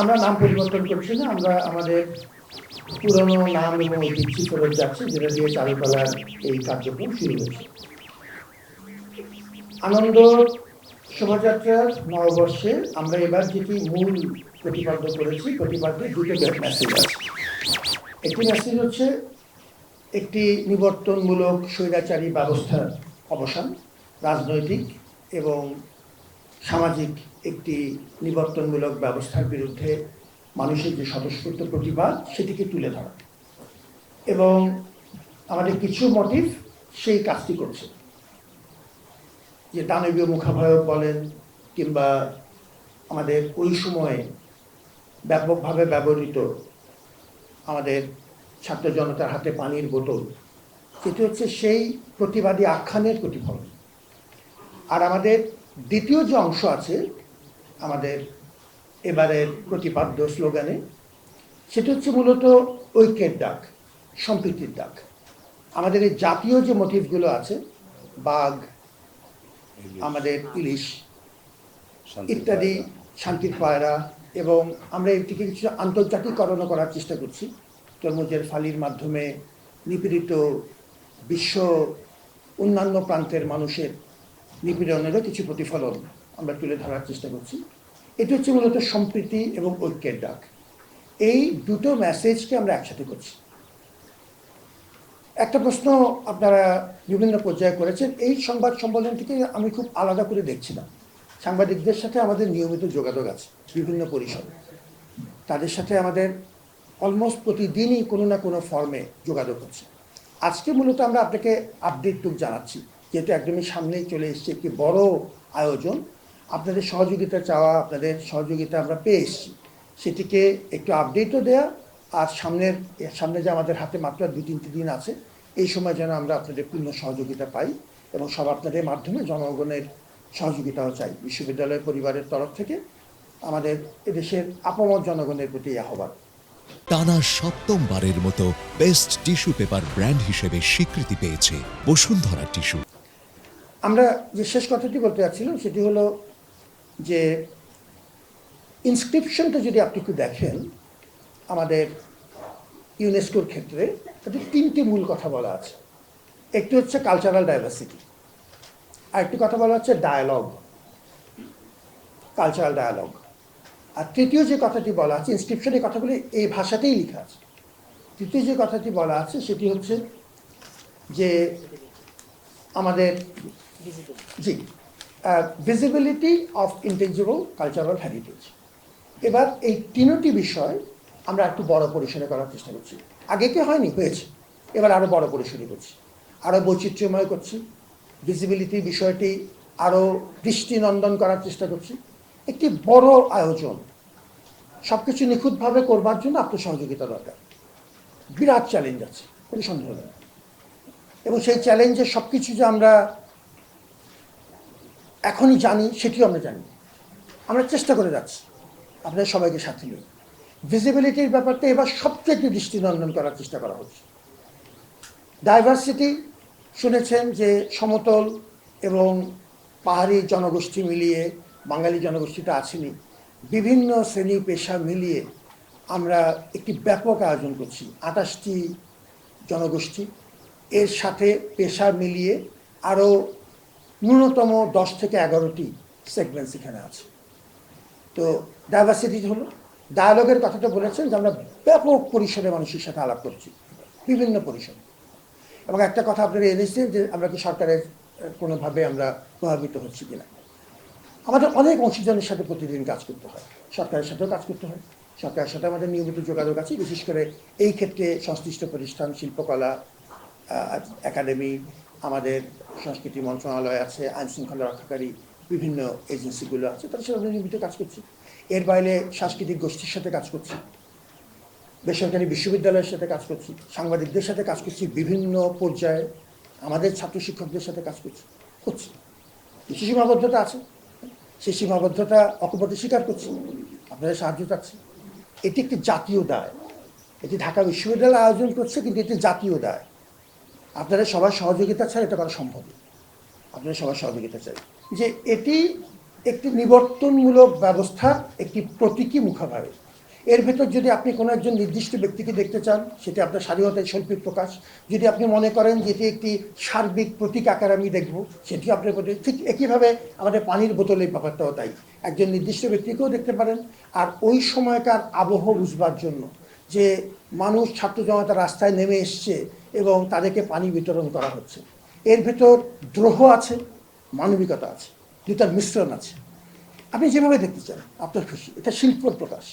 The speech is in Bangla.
আমরা নাম পরিবর্তন করছি না, আমরা আমাদের পুরনো নাম এবং ঐতিহ্য ফেরত যাচ্ছে, যেটা দিয়ে চারুকলার এই কার্যক্রম শুরু হয়েছে। আনন্দ শোভাযাত্রার নববর্ষে আমরা এবার যেটি মূল প্রতিপাদ্য করেছি, প্রতিপাদ্যে দুটো মেসেজ আছে। একটি মেসেজ হচ্ছে, একটি নিবর্তনমূলক স্বৈরাচারী ব্যবস্থার অবসান, রাজনৈতিক এবং সামাজিক একটি নিবর্তনমূলক ব্যবস্থার বিরুদ্ধে মানুষের যে স্বতঃস্ফূর্ত প্রতিবাদ সেটিকে তুলে ধরা। এবং আমাদের কিছু মোটিভ সেই কাজটি করছে। যে দানবীয় মুখাভয়ক বলেন কিংবা আমাদের ওই সময়ে ব্যাপকভাবে ব্যবহৃত আমাদের ছাত্র জনতার হাতে পানির বোতল যেটি হচ্ছে সেই প্রতিবাদী আখ্যানের প্রতিফলন। আর আমাদের দ্বিতীয় যে অংশ আছে আমাদের এবারের প্রতিপাদ্য স্লোগানে সেটা হচ্ছে মূলত ঐক্যের ডাক সম্প্রীতির ডাক। আমাদের এই জাতীয় যে মোটিভগুলো আছে বাঘ আমাদের ইলিশ ইত্যাদি শান্তির পায়রা এবং আমরা এটিকে কিছু আন্তর্জাতিকরণ করার চেষ্টা করছি। তরমুজের ফালির মাধ্যমে নিপীড়িত বিশ্ব অন্যান্য প্রান্তের মানুষের নিপীড়নেরও কিছু প্রতিফলন আমরা তুলে ধরার চেষ্টা করছি। এটি হচ্ছে মূলত সম্প্রীতি এবং ঐক্যের ডাক। এই দুটো মেসেজকে আমরা একসাথে করছি। একটা প্রশ্ন আপনারা বিভিন্ন পর্যায়ে করেছেন। এই সংবাদ সম্মেলনটিকে আমি খুব আলাদা করে দেখছিলাম। সাংবাদিকদের সাথে আমাদের নিয়মিত যোগাযোগ আছে বিভিন্ন পরিসরে। তাদের সাথে আমাদের অলমোস্ট প্রতিদিনই কোনো না কোনো ফর্মে যোগাযোগ হচ্ছে। আজকে মূলত আমরা আপনাকে আপডেটটুক জানাচ্ছি। যেহেতু একদমই সামনেই চলে এসছে একটি বড় আয়োজন। আপনাদের সহযোগিতা চাওয়া আপনাদের সহযোগিতা আমরা পেয়ে এসেছি সেটিকে একটু আপডেটও দেয়া আর সামনের সামনে যে আমাদের হাতে মাত্র দু তিনটি দিন আছে এই সময় যেন আমরা আপনাদের পূর্ণ সহযোগিতা পাই এবং সব আপনাদের মাধ্যমে জনগণের সহযোগিতাও চাই। বিশ্ববিদ্যালয় পরিবারের তরফ থেকে আমাদের এদেশের আপামত জনগণের প্রতি আহ্বান। টানা সপ্তমবারের মতো বেস্ট টিস্যু পেপার ব্র্যান্ড হিসেবে স্বীকৃতি পেয়েছে বসুন্ধরা টিস্যু আমরা যে শেষ কথাটি বলতে যাচ্ছিলাম সেটি হলো যে ইনস্ক্রিপশনটা যদি আপনি একটু দেখেন, আমাদের ইউনেস্কোর ক্ষেত্রে তাতে তিনটি মূল কথা বলা আছে। একটি হচ্ছে কালচারাল ডাইভার্সিটি আর একটি কথা বলা হচ্ছে ডায়ালগ কালচারাল ডায়ালগ আর তৃতীয় যে কথাটি বলা আছে ইনস্ক্রিপশনের কথাগুলি এই ভাষাতেই লেখা আছে। তৃতীয় যে কথাটি বলা আছে, সেটি হচ্ছে যে আমাদের জি। Visibility of intangible cultural heritage এবার এই তিনটি বিষয় আমরা একটু বড় পরিসরে করার চেষ্টা করছি। আগে কি হয়নি? হয়েছে। এবার আরও বড় পরিসরে করছি। আরও বৈচিত্র্যময় করছি। ভিজিবিলিটি বিষয়টি আরও দৃষ্টিনন্দন করার চেষ্টা করছি। একটি বড় আয়োজন। সব কিছু নিখুঁতভাবে করবার জন্য আপনার সহযোগিতা দরকার। বিরাট চ্যালেঞ্জ আছে। কোনো সন্দেহ নেই। এবং সেই চ্যালেঞ্জে সব কিছু যে আমরা এখনই জানি, সেটিও আমরা জানি। আমরা চেষ্টা করে যাচ্ছি। আপনাদের সবাইকে সাথে নিয়ে। ভিজিবিলিটির ব্যাপারটা এবার সবচেয়ে দৃষ্টিনন্দন করার চেষ্টা করা হচ্ছে। ডাইভার্সিটি শুনেছেন যে সমতল এবং পাহাড়ি জনগোষ্ঠী মিলিয়ে, বাঙালি জনগোষ্ঠীটা আসেনি, বিভিন্ন শ্রেণি পেশা মিলিয়ে আমরা একটি ব্যাপক আয়োজন করছি। আঠাশটি জনগোষ্ঠী। এর সাথে পেশা মিলিয়ে আরও ন্যূনতম দশ থেকে এগারোটি সেগমেন্টস এখানে আছে। তো ডাইভার্সিটি হলো ডায়ালগের কথা তো বলেছেন যে আমরা ব্যাপক পরিসরে মানুষের সাথে আলাপ করছি, বিভিন্ন পরিসরে। এবং একটা কথা আপনারা এনেছেন যে আমরা কি সরকারের কোনোভাবে আমরা প্রভাবিত হচ্ছি কিনা। আমাদের অনেক অংশীজনের সাথে প্রতিদিন কাজ করতে হয়। সরকারের সাথেও কাজ করতে হয়। সরকারের সাথে আমাদের নিয়মিত যোগাযোগ আছে, বিশেষ করে এই ক্ষেত্রে সংশ্লিষ্ট প্রতিষ্ঠান, শিল্পকলা একাডেমি আমাদের সংস্কৃতি মন্ত্রণালয় আছে, আইন শৃঙ্খলা রক্ষাকারী বিভিন্ন এজেন্সিগুলো আছে, তারা আমরা নিয়মিত কাজ করছে। এর বাইরে সাংস্কৃতিক গোষ্ঠীর সাথে কাজ করছি। বেসরকারি বিশ্ববিদ্যালয়ের সাথে কাজ করছি। সাংবাদিকদের সাথে কাজ করছি। বিভিন্ন পর্যায়ে আমাদের ছাত্র শিক্ষকদের সাথে কাজ করছি। হচ্ছে কিছু সীমাবদ্ধতা আছে। সেই সীমাবদ্ধতা অকপটে স্বীকার করছি। আপনাদের সাহায্য চাচ্ছি। এটি একটি জাতীয় দায়। এটি ঢাকা বিশ্ববিদ্যালয় আয়োজন করছে, কিন্তু এটি জাতীয় দায়। আপনাদের সবার সহযোগিতা ছাড়া এটা করা সম্ভব না। আপনাদের সবার সহযোগিতা চাই। যে এটি একটি নিবর্তনমূলক ব্যবস্থা, একটি প্রতীকী মুখাভাবে। এর ভেতর যদি আপনি কোনো একজন নির্দিষ্ট ব্যক্তিকে দেখতে চান, সেটি আপনার স্বাধীনতায় শৈল্পিক প্রকাশ। যদি আপনি মনে করেন যে এটি একটি সার্বিক প্রতীক আকার আমি দেখব সেটি আপনার প্রতি ঠিক একইভাবে আমাদের পানির বোতলের ব্যাপারটাও তাই। একজন নির্দিষ্ট ব্যক্তিকেও দেখতে পারেন। আর ওই সময়কার আবহ বুঝবার জন্য যে মানুষ ছাত্র জনতা রাস্তায় নেমে এসছে এবং তাদেরকে পানি বিতরণ করা হচ্ছে। এর ভেতর দ্রোহ আছে, মানবিকতা আছে দুটার মিশ্রণ আছে। আপনি যেভাবে দেখতে চান, আপনার খুশি। এটা শিল্পর প্রকাশ।